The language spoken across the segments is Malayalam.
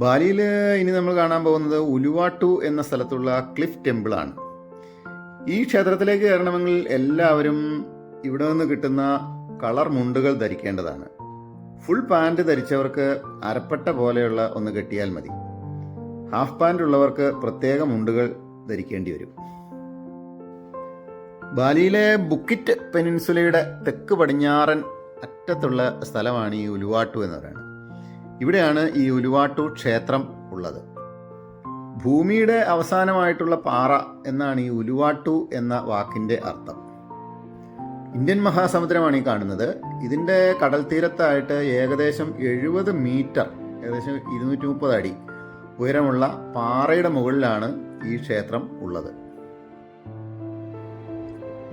ബാലിയിൽ ഇനി നമ്മൾ കാണാൻ പോകുന്നത് ഉലുവാട്ടു എന്ന സ്ഥലത്തുള്ള ക്ലിഫ് ടെമ്പിളാണ്. ഈ ക്ഷേത്രത്തിലേക്ക് കയറണമെങ്കിൽ എല്ലാവരും ഇവിടെ നിന്ന് കിട്ടുന്ന കളർ മുണ്ടുകൾ ധരിക്കേണ്ടതാണ്. ഫുൾ പാന്റ് ധരിച്ചവർക്ക് അരപ്പട്ട പോലെയുള്ള ഒന്ന് കെട്ടിയാൽ മതി. ഹാഫ് പാന്റ് ഉള്ളവർക്ക് പ്രത്യേക മുണ്ടുകൾ ധരിക്കേണ്ടി വരും. ബാലിയിലെ ബുക്കിറ്റ് പെനിൻസുലയുടെ തെക്ക് പടിഞ്ഞാറൻ അറ്റത്തുള്ള സ്ഥലമാണ് ഈ ഉലുവാട്ടു എന്ന് പറയുന്നത്. ഇവിടെയാണ് ഈ ഉലുവാട്ടു ക്ഷേത്രം ഉള്ളത്. ഭൂമിയുടെ അവസാനമായിട്ടുള്ള പാറ എന്നാണ് ഈ ഉലുവാട്ടു എന്ന വാക്കിന്റെ അർത്ഥം. ഇന്ത്യൻ മഹാസമുദ്രമാണ് ഈ കാണുന്നത്. ഇതിന്റെ കടൽ തീരത്തായിട്ട് ഏകദേശം എഴുപത് മീറ്റർ ഏകദേശം ഇരുന്നൂറ്റി മുപ്പത് അടി ഉയരമുള്ള പാറയുടെ മുകളിലാണ് ഈ ക്ഷേത്രം ഉള്ളത്.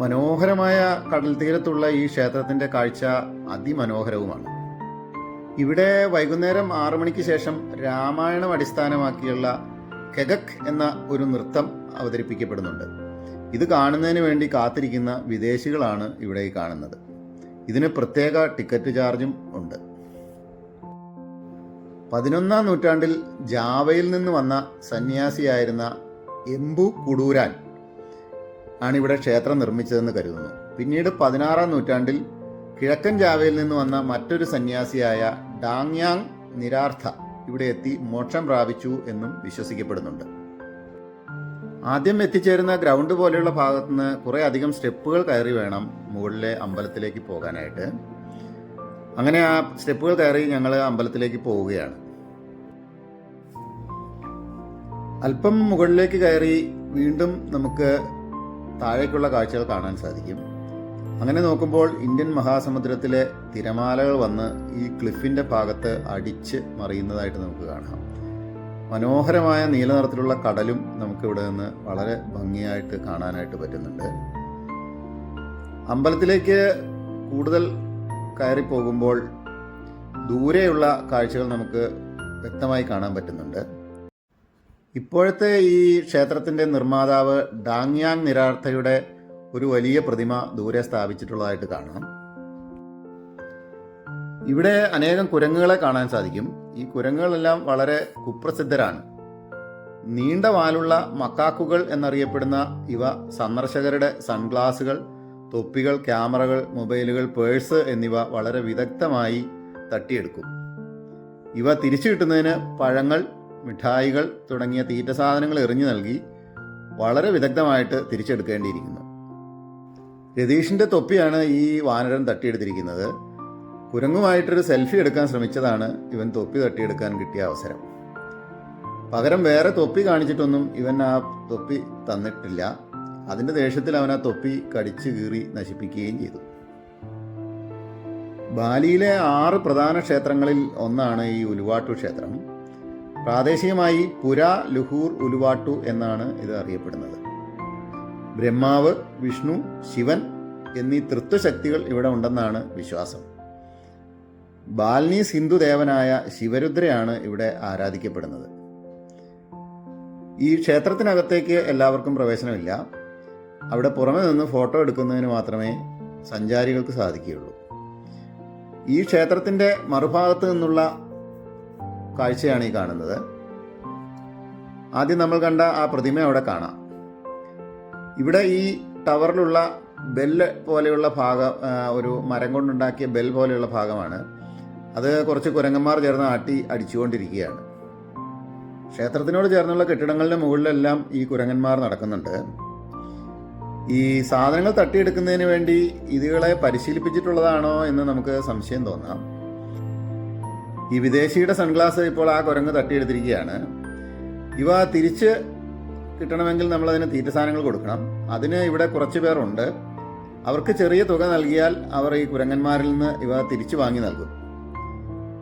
മനോഹരമായ കടൽ തീരത്തുള്ള ഈ ക്ഷേത്രത്തിന്റെ കാഴ്ച അതിമനോഹരവുമാണ്. ഇവിടെ വൈകുന്നേരം ആറു മണിക്ക് ശേഷം രാമായണം അടിസ്ഥാനമാക്കിയുള്ള കെഗക് എന്ന ഒരു നൃത്തം അവതരിപ്പിക്കപ്പെടുന്നുണ്ട്. ഇത് കാണുന്നതിന് വേണ്ടി കാത്തിരിക്കുന്ന വിദേശികളാണ് ഇവിടെ കാണുന്നത്. ഇതിന് പ്രത്യേക ടിക്കറ്റ് ചാർജും ഉണ്ട്. പതിനൊന്നാം നൂറ്റാണ്ടിൽ ജാവയിൽ നിന്ന് വന്ന സന്യാസിയായിരുന്ന എംബു കുടൂരാൻ ആണ് ഇവിടെ ക്ഷേത്രം നിർമ്മിച്ചതെന്ന് കരുതുന്നു. പിന്നീട് പതിനാറാം നൂറ്റാണ്ടിൽ കിഴക്കൻ ജാവയിൽ നിന്ന് വന്ന മറ്റൊരു സന്യാസിയായ ഡാങ്യാങ് നിരാർത്ഥ ഇവിടെ എത്തി മോക്ഷം പ്രാപിച്ചു എന്നും വിശ്വസിക്കപ്പെടുന്നുണ്ട്. ആദ്യം എത്തിച്ചേരുന്ന ഗ്രൗണ്ട് പോലെയുള്ള ഭാഗത്ത് നിന്ന് കുറേ അധികം സ്റ്റെപ്പുകൾ കയറി വേണം മുകളിലെ അമ്പലത്തിലേക്ക് പോകാനായിട്ട്. അങ്ങനെ ആ സ്റ്റെപ്പുകൾ കയറി ഞങ്ങൾ അമ്പലത്തിലേക്ക് പോവുകയാണ്. അല്പം മുകളിലേക്ക് കയറി വീണ്ടും നമുക്ക് താഴേക്കുള്ള കാഴ്ചകൾ കാണാൻ സാധിക്കും. അങ്ങനെ നോക്കുമ്പോൾ ഇന്ത്യൻ മഹാസമുദ്രത്തിലെ തിരമാലകൾ വന്ന് ഈ ക്ലിഫിന്റെ ഭാഗത്ത് അടിച്ച് മറിയുന്നതായിട്ട് നമുക്ക് കാണാം. മനോഹരമായ നീല നിറത്തിലുള്ള കടലും നമുക്കിവിടെ നിന്ന് വളരെ ഭംഗിയായിട്ട് കാണാനായിട്ട് പറ്റുന്നുണ്ട്. അമ്പലത്തിലേക്ക് കൂടുതൽ കയറി പോകുമ്പോൾ ദൂരെയുള്ള കാഴ്ചകൾ നമുക്ക് വ്യക്തമായി കാണാൻ പറ്റുന്നുണ്ട്. ഇപ്പോഴത്തെ ഈ ക്ഷേത്രത്തിന്റെ നിർമ്മാതാവ് ഡാങ്യാങ് നിരാർത്ഥയുടെ ഒരു വലിയ പ്രതിമ ദൂരെ സ്ഥാപിച്ചിട്ടുള്ളതായിട്ട് കാണാം. ഇവിടെ അനേകം കുരങ്ങുകളെ കാണാൻ സാധിക്കും. ഈ കുരങ്ങുകളെല്ലാം വളരെ കുപ്രസിദ്ധരാണ്. നീണ്ട വാലുള്ള മക്കാക്കുകൾ എന്നറിയപ്പെടുന്ന ഇവ സന്ദർശകരുടെ സൺഗ്ലാസുകൾ തൊപ്പികൾ ക്യാമറകൾ മൊബൈലുകൾ പേഴ്സ് എന്നിവ വളരെ വിദഗ്ധമായി തട്ടിയെടുക്കും. ഇവ തിരിച്ചു കിട്ടുന്നതിന് പഴങ്ങൾ മിഠായികൾ തുടങ്ങിയ തീറ്റ സാധനങ്ങൾ എറിഞ്ഞു നൽകി വളരെ വിദഗ്ധമായിട്ട് തിരിച്ചെടുക്കേണ്ടിയിരിക്കുന്നു. രതീഷിന്റെ തൊപ്പിയാണ് ഈ വാനരൻ തട്ടിയെടുത്തിരിക്കുന്നത്. കുരങ്ങുമായിട്ടൊരു സെൽഫി എടുക്കാൻ ശ്രമിച്ചതാണ് ഇവൻ തൊപ്പി തട്ടിയെടുക്കാൻ കിട്ടിയ അവസരം. പകരം വേറെ തൊപ്പി കാണിച്ചിട്ടൊന്നും ഇവൻ ആ തൊപ്പി തന്നിട്ടില്ല. അതിന്റെ ദേഷ്യത്തിൽ അവൻ ആ തൊപ്പി കടിച്ചു കീറി നശിപ്പിക്കുകയും ചെയ്തു. ബാലിയിലെ ആറ് പ്രധാന ക്ഷേത്രങ്ങളിൽ ഒന്നാണ് ഈ ഉലുവാട്ടു ക്ഷേത്രം. പ്രാദേശികമായി പുര ലുഹൂർ ഉലുവാട്ടു എന്നാണ് ഇത് അറിയപ്പെടുന്നത്. ബ്രഹ്മാവ് വിഷ്ണു ശിവൻ എന്നീ തൃത്വശക്തികൾ ഇവിടെ ഉണ്ടെന്നാണ് വിശ്വാസം. ബാൽനീസ് ഹിന്ദു ദേവനായ ശിവരുദ്രയാണ് ഇവിടെ ആരാധിക്കപ്പെടുന്നത്. ഈ ക്ഷേത്രത്തിനകത്തേക്ക് എല്ലാവർക്കും പ്രവേശനമില്ല. അവിടെ പുറമെ നിന്ന് ഫോട്ടോ എടുക്കുന്നതിന് മാത്രമേ സഞ്ചാരികൾക്ക് സാധിക്കുകയുള്ളൂ. ഈ ക്ഷേത്രത്തിന്റെ മറുഭാഗത്ത് നിന്നുള്ള കാഴ്ചയാണ് ഈ കാണുന്നത്. ആദ്യം നമ്മൾ കണ്ട ആ പ്രതിമ അവിടെ കാണാം. ഇവിടെ ഈ ടവറിലുള്ള ബെല്ല് പോലെയുള്ള ഭാഗം ഒരു മരം കൊണ്ടുണ്ടാക്കിയ ബെൽ പോലെയുള്ള ഭാഗമാണ്. അത് കുറച്ച് കുരങ്ങന്മാർ ചേർന്ന് ആട്ടി അടിച്ചുകൊണ്ടിരിക്കുകയാണ്. ക്ഷേത്രത്തിനോട് ചേർന്നുള്ള കെട്ടിടങ്ങളുടെ മുകളിലെല്ലാം ഈ കുരങ്ങന്മാർ നടക്കുന്നുണ്ട്. ഈ സാധനങ്ങൾ തട്ടിയെടുക്കുന്നതിന് വേണ്ടി ഇതുകളെ പരിശീലിപ്പിച്ചിട്ടുള്ളതാണോ എന്ന് നമുക്ക് സംശയം തോന്നാം. ഈ വിദേശിയുടെ സൺഗ്ലാസ് ഇപ്പോൾ ആ കുരങ്ങ് തട്ടിയെടുത്തിരിക്കുകയാണ്. ഇവ തിരിച്ച് കിട്ടണമെങ്കിൽ നമ്മൾ അതിന് തീറ്റ സാധനങ്ങൾ കൊടുക്കണം. അതിന് ഇവിടെ കുറച്ച് പേരുണ്ട്. അവർക്ക് ചെറിയ തുക നൽകിയാൽ അവർ ഈ കുരങ്ങന്മാരിൽ നിന്ന് ഇവ തിരിച്ചു വാങ്ങി നൽകും.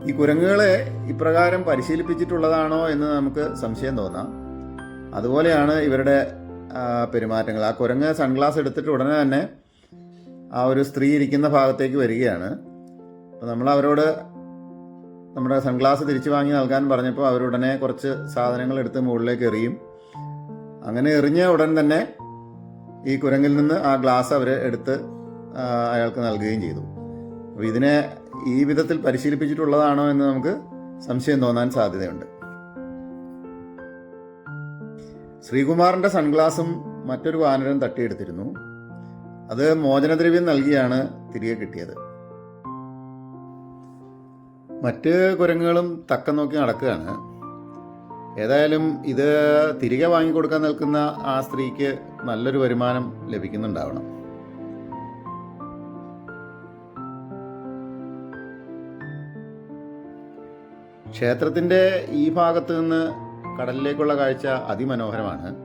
ഈ കുരങ്ങുകളെ ഇപ്രകാരം പരിശീലിപ്പിച്ചിട്ടുള്ളതാണോ എന്ന് നമുക്ക് സംശയം തോന്നാം. അതുപോലെയാണ് ഇവരുടെ പെരുമാറ്റങ്ങൾ. ആ കുരങ്ങ് സൺഗ്ലാസ് എടുത്തിട്ട് ഉടനെ തന്നെ ആ ഒരു സ്ത്രീ ഇരിക്കുന്ന ഭാഗത്തേക്ക് വരികയാണ്. അപ്പോൾ നമ്മൾ അവരോട് നമ്മുടെ സൺഗ്ലാസ് തിരിച്ചു വാങ്ങി നൽകാൻ പറഞ്ഞപ്പോൾ അവരുടനെ കുറച്ച് സാധനങ്ങൾ എടുത്ത് മുകളിലേക്ക് എറിയും. അങ്ങനെ എറിഞ്ഞ ഉടൻ തന്നെ ഈ കുരങ്ങിൽ നിന്ന് ആ ഗ്ലാസ് അവർ എടുത്ത് അയാൾക്ക് നൽകുകയും ചെയ്തു. അപ്പോൾ ഇതിനെ ഈ വിധത്തിൽ പരിശീലിപ്പിച്ചിട്ടുള്ളതാണോ എന്ന് നമുക്ക് സംശയം തോന്നാൻ സാധ്യതയുണ്ട്. ശ്രീകുമാറിന്റെ സൺഗ്ലാസും മറ്റൊരു വാനരൻ തട്ടിയെടുത്തിരുന്നു. അത് മോചനദ്രവ്യം നൽകിയാണ് തിരികെ കിട്ടിയത്. മറ്റ് കുരങ്ങുകളും തക്കം നോക്കി നടക്കുകയാണ്. ഏതായാലും ഇത് തിരികെ വാങ്ങിക്കൊടുക്കാൻ നിൽക്കുന്ന ആ സ്ത്രീക്ക് നല്ലൊരു വരുമാനം ലഭിക്കുന്നുണ്ടാവണം. ക്ഷേത്രത്തിന്റെ ഈ ഭാഗത്ത് നിന്ന് കടലിലേക്കുള്ള കാഴ്ച അതിമനോഹരമാണ്.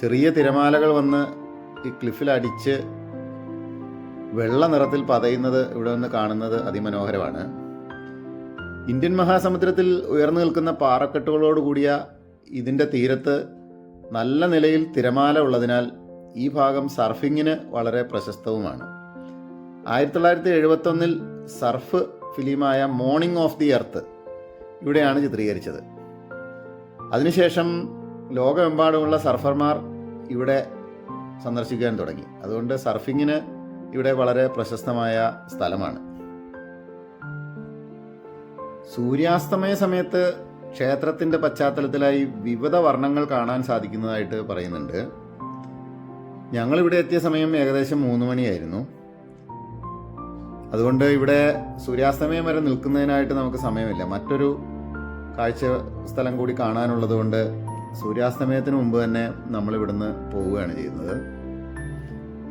ചെറിയ തിരമാലകൾ വന്ന് ഈ ക്ലിഫിൽ അടിച്ച് വെള്ള നിറത്തിൽ പതയുന്നത് ഇവിടെ നിന്ന് കാണുന്നത് അതിമനോഹരമാണ്. ഇന്ത്യൻ മഹാസമുദ്രത്തിൽ ഉയർന്നു നിൽക്കുന്ന പാറക്കെട്ടുകളോട് കൂടിയ ഇതിന്റെ തീരത്ത് നല്ല നിലയിൽ തിരമാല ഉള്ളതിനാൽ ഈ ഭാഗം സർഫിങ്ങിന് വളരെ പ്രശസ്തവുമാണ്. ആയിരത്തി തൊള്ളായിരത്തി എഴുപത്തൊന്നിൽ സർഫ് ഫിലിമായ മോർണിംഗ് ഓഫ് ദി എർത്ത് ഇവിടെയാണ് ചിത്രീകരിച്ചത്. അതിനുശേഷം ലോകമെമ്പാടുമുള്ള സർഫർമാർ ഇവിടെ സന്ദർശിക്കാൻ തുടങ്ങി. അതുകൊണ്ട് സർഫിങ്ങിന് ഇവിടെ വളരെ പ്രശസ്തമായ സ്ഥലമാണ്. സൂര്യാസ്തമയ സമയത്ത് ക്ഷേത്രത്തിന്റെ പശ്ചാത്തലത്തിലായി വിവിധ വർണങ്ങൾ കാണാൻ സാധിക്കുന്നതായിട്ട് പറയുന്നുണ്ട്. ഞങ്ങളിവിടെ എത്തിയ സമയം ഏകദേശം മൂന്ന് മണിയായിരുന്നു. അതുകൊണ്ട് ഇവിടെ സൂര്യാസ്തമയം വരെ നിൽക്കുന്നതിനായിട്ട് നമുക്ക് സമയമില്ല. മറ്റൊരു കാഴ്ച സ്ഥലം കൂടി കാണാനുള്ളത് കൊണ്ട് സൂര്യാസ്തമയത്തിന് മുമ്പ് തന്നെ നമ്മൾ ഇവിടുന്ന് പോവുകയാണ് ചെയ്യുന്നത്.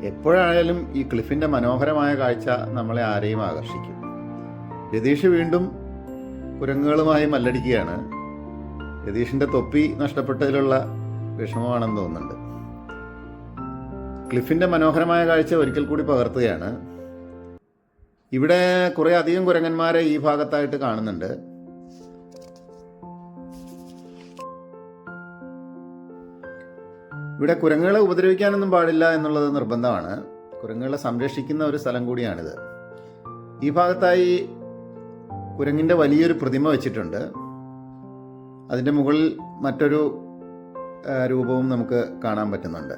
എപ്പോഴായാലും ഈ ക്ലിഫിന്റെ മനോഹരമായ കാഴ്ച നമ്മളെ ആരെയും ആകർഷിക്കും. രതീഷ് വീണ്ടും കുരങ്ങുകളുമായി മല്ലടിക്കുകയാണ്. രതീഷിന്റെ തൊപ്പി നഷ്ടപ്പെട്ടതിലുള്ള വിഷമമാണെന്ന് തോന്നുന്നുണ്ട്. ക്ലിഫിന്റെ മനോഹരമായ കാഴ്ച ഒരിക്കൽ കൂടി പകർത്തുകയാണ്. ഇവിടെ കുറേ അധികം കുരങ്ങന്മാരെ ഈ ഭാഗത്തായിട്ട് കാണുന്നുണ്ട്. ഇവിടെ കുരങ്ങുകളെ ഉപദ്രവിക്കാനൊന്നും പാടില്ല എന്നുള്ളത് നിർബന്ധമാണ്. കുരങ്ങുകളെ സംരക്ഷിക്കുന്ന ഒരു സ്ഥലം കൂടിയാണിത്. ഈ ഭാഗത്തായി കുരങ്ങിന്റെ വലിയൊരു പ്രതിമ വെച്ചിട്ടുണ്ട്. അതിന്റെ മുകളിൽ മറ്റൊരു രൂപവും നമുക്ക് കാണാൻ പറ്റുന്നുണ്ട്.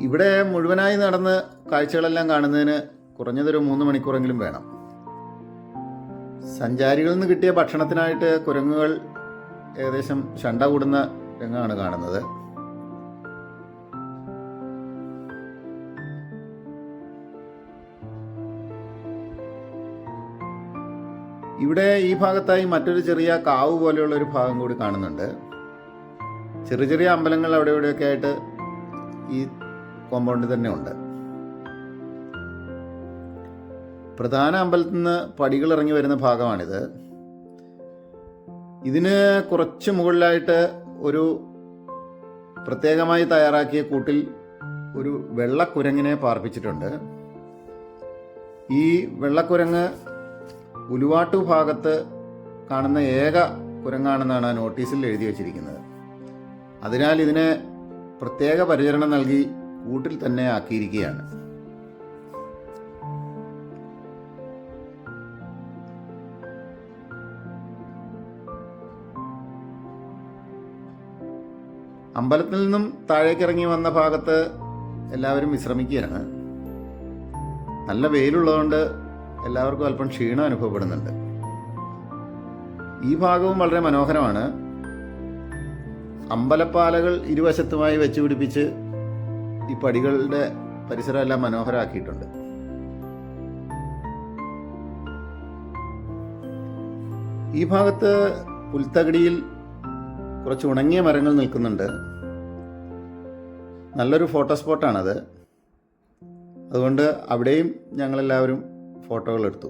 ഇവിടെ മുഴുവനായി നടന്ന് കാഴ്ചകളെല്ലാം കാണുന്നതിന് കുറഞ്ഞതൊരു മൂന്ന് മണിക്കൂറെങ്കിലും വേണം. സഞ്ചാരികളിൽ നിന്ന് കിട്ടിയ ഭക്ഷണത്തിനായിട്ട് കുരങ്ങുകൾ ഏകദേശം ശണ്ട കൂടുന്ന രംഗമാണ് കാണുന്നത്. ഇവിടെ ഈ ഭാഗത്തായി മറ്റൊരു ചെറിയ കാവ് പോലെയുള്ള ഒരു ഭാഗം കൂടി കാണുന്നുണ്ട്. ചെറിയ ചെറിയ അമ്പലങ്ങൾ അവിടെ ഇവിടെയൊക്കെ ആയിട്ട് ഈ കോമ്പൗണ്ടിൽ തന്നെ ഉണ്ട്. പ്രധാന അമ്പലത്തിൽ നിന്ന് പടികൾ ഇറങ്ങി വരുന്ന ഭാഗമാണിത്. ഇതിന് കുറച്ച് മുകളിലായിട്ട് ഒരു പ്രത്യേകമായി തയ്യാറാക്കിയ കൂട്ടിൽ ഒരു വെള്ളക്കുരങ്ങിനെ പാർപ്പിച്ചിട്ടുണ്ട്. ഈ വെള്ളക്കുരങ്ങ് ഉലുവാട്ടു ഭാഗത്ത് കാണുന്ന ഏക കുരങ്ങാണെന്നാണ് ആ നോട്ടീസിൽ എഴുതി വച്ചിരിക്കുന്നത്. അതിനാൽ ഇതിനെ പ്രത്യേക പരിചരണം നൽകി കൂട്ടിൽ തന്നെ ആക്കിയിരിക്കുകയാണ്. അമ്പലത്തിൽ നിന്നും താഴേക്കിറങ്ങി വന്ന ഭാഗത്ത് എല്ലാവരും വിശ്രമിക്കുകയാണ്. നല്ല വെയിലുള്ളതുകൊണ്ട് എല്ലാവർക്കും അല്പം ക്ഷീണം അനുഭവപ്പെടുന്നുണ്ട്. ഈ ഭാഗവും വളരെ മനോഹരമാണ്. അമ്പലപ്പാലകൾ ഇരുവശത്തുമായി വെച്ച് പിടിപ്പിച്ച് ഈ പടികളുടെ പരിസരം എല്ലാം മനോഹരമാക്കിയിട്ടുണ്ട് ഈ ഭാഗത്ത് പുൽത്തകിടിയിൽ കുറച്ച് ഉണങ്ങിയ മരങ്ങൾ നിൽക്കുന്നുണ്ട്. നല്ലൊരു ഫോട്ടോ സ്പോട്ടാണത് അതുകൊണ്ട് അവിടെയും ഞങ്ങളെല്ലാവരും ഫോട്ടോകൾ എടുത്തു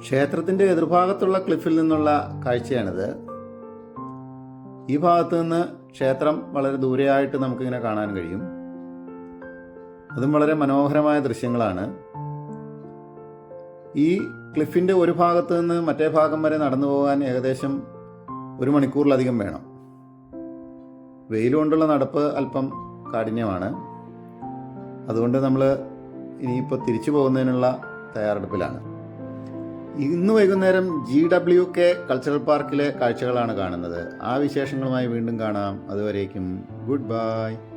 ക്ഷേത്രത്തിന്റെ എതിർഭാഗത്തുള്ള ക്ലിഫിൽ നിന്നുള്ള കാഴ്ചയാണിത്. ഈ ഭാഗത്ത് നിന്ന് ക്ഷേത്രം വളരെ ദൂരെയായിട്ട് നമുക്കിങ്ങനെ കാണാൻ കഴിയും. അതും വളരെ മനോഹരമായ ദൃശ്യങ്ങളാണ്. ഈ ക്ലിഫിന്റെ ഒരു ഭാഗത്ത് നിന്ന് മറ്റേ ഭാഗം വരെ നടന്നു പോകാൻ ഏകദേശം ഒരു മണിക്കൂറിലധികം വേണം. വെയിൽ കൊണ്ടുള്ള നടപ്പ് അല്പം കാഠിന്യമാണ്. അതുകൊണ്ട് നമ്മൾ ഇനിയിപ്പോൾ തിരിച്ചു പോകുന്നതിനുള്ള തയ്യാറെടുപ്പിലാണ്. ഇന്ന് വൈകുന്നേരം ജി ഡബ്ല്യു കെ കൾച്ചറൽ പാർക്കിലെ കാഴ്ചകളാണ് കാണുന്നത്. ആ വിശേഷങ്ങളുമായി വീണ്ടും കാണാം. അതുവരേക്കും ഗുഡ് ബൈ.